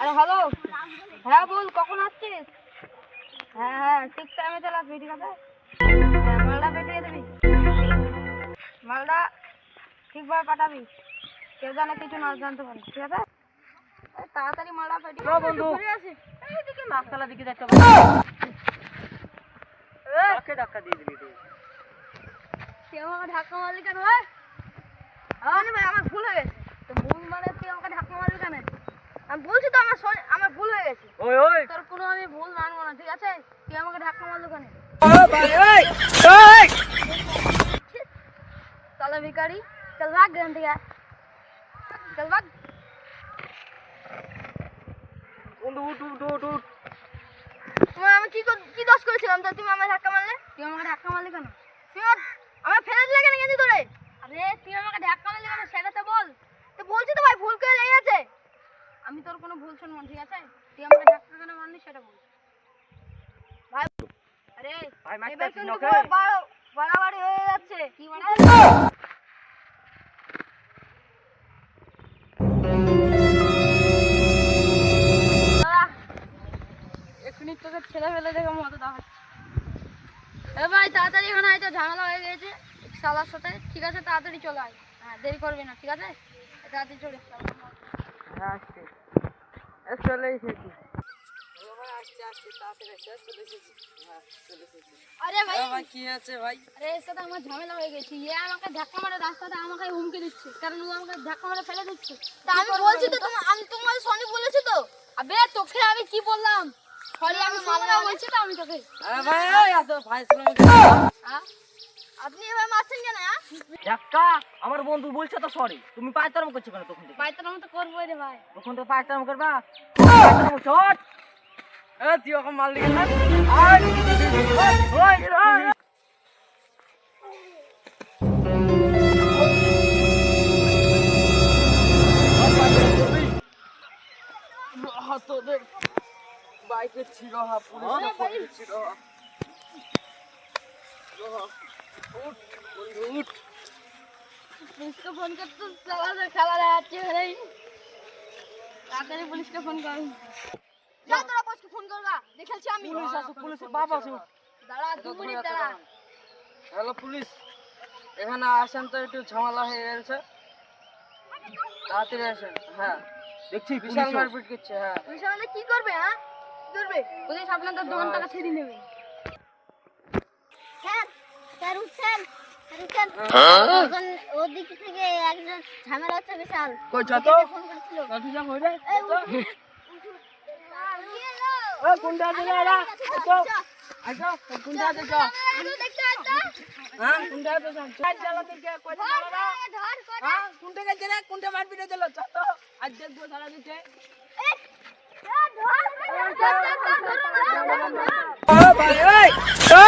আরে হ্যালো। হ্যাঁ বল কখন আসছিস? হ্যাঁ হ্যাঁ ঠিক টাইমে চলে আসবি ঠিক আছে? হ্যাঁ মালটা পেটিয়ে দিবি। মালটা ঠিকভাবে পাঠাবি। কেউ জানে কিছু না জানতে পারে ঠিক আছে? তাড়াতাড়ি মালটা পেটিয়ে চলো বন্ধু। রাস্তালা দিকে এই, কাকে ধাক্কা দিয়ে দিলি তুই। ধাক্কা মারলি কেন ভাই আমার ভুল হয়ে গেছে। মারলি কেন আমি বলছি তো আমার আমার ভুল হয়ে গেছে। ওই ওই। তোর কোনো আমি ভুল মানবো না ঠিক আছে? তুই আমাকে ধাক্কা মারলো কেন ভাই ওই ওই চলো ভিকারি চল ভাগ এখান থেকে। চল ভাগ। উঠ উঠ উঠ উঠ তোমার আমি কি কি দোষ করেছিলাম তো তুমি আমাকে ধাক্কা মারলে? তুই আমাকে ধাক্কা মারলে কেন? তুই আমার আমার ফেলে দিলে কেন গেছি তোরে আরে তুই আমাকে ধাক্কা মারলি কেন সেটা তো বল তো বলছি তো ভাই ভুল করে লেগে গেছে আমি তোর কোনো ভুল শুনব না, ঠিক আছে তুই আমাকে ধাক্কা কেন মারলি সেটা বল ভাই আরে তোকে ছেলে ফেলে দেখে মতো দেখাচ্ছে। ভাই, তাড়াতাড়ি এখানে হয়তো ঝামেলা হয়ে গেছে। সালার সাথে। ঠিক আছে, তাড়াতাড়ি চলে আয়। হ্যাঁ দেরি করবি না, ঠিক আছে? তাড়াতাড়ি চলে হ্যাঁ আসছে এ, চলে এসেছি আরে ভাই। ভাই কি আছে ভাই? আরে এর সাথে আমার ঝামেলা হয়ে গেছে। ইয়ে আমাকে ধাক্কা মারে রাস্তাতে আমাকে হুমকি দিচ্ছে। কারণ ও আমাকে ধাক্কা মারে ফেলে দিচ্ছে। তা আমি বলছি তো তোমার আমি তোমার সনি বলেছি তো? আবে তোকে আমি কি বললাম? সরি আমি মারা বলছি তো আমি তোকে। আরে ভাই এত ভাই সালাম হ্যাঁ? আপনি এভাবে মারছেন কেন ধাক্কা? আমার বন্ধু বলছে তো সরি। তুমি পায়তারাম করছ কেন তখন বাইতার মতো করব রে ভাই। তখন তো পায়তারাম করবা? এ তুই ওকে মাল দিকে তোদের বাইকের ছিরোহা পুলিশ ছিরোহা উঠ বন্ধু উঠ। পুলিশকে ফোন করতে খাবার আছে তাড়াতাড়ি পুলিশকে ফোন কর। যা তোরা পুলিশকে ফোন করবা দেখেছি আমি। পুলিশ আসুক পুলিশের বাপ আসুক দাঁড়া দু মিনিট দাঁড়া। Hello police. এখানে আসেন তো একটু ঝামেলা হয়ে গেছে। তাড়াতাড়ি আসেন হ্যাঁ। দেখছি বিশাল মারপিট করছে হ্যাঁ। পুলিশ আমাদের কি করবে হ্যাঁ? করবে? পুলিশ আপনাদের দোকান টাকা ছেড়ে নেবে। স্যার স্যার উঠছেন উঠছেন। ওখান ওদিক থেকে একজন ঝামেলা হচ্ছে বিশাল। কই যা তো। ফোন করেছিল। ওই গুন্ডাদের এরা তো আচ্ছা গুন্ডাদের যা। হ্যাঁ গুন্ডাদের যা। চাল জ্বালাতে কে কই জ্বালারা হ্যাঁ গুন্ডা গেছে রে? গুন্ডা মারবি রে? দিল চল। আজ দেখব সারা দিতে ধর ধর ধর ধর ধর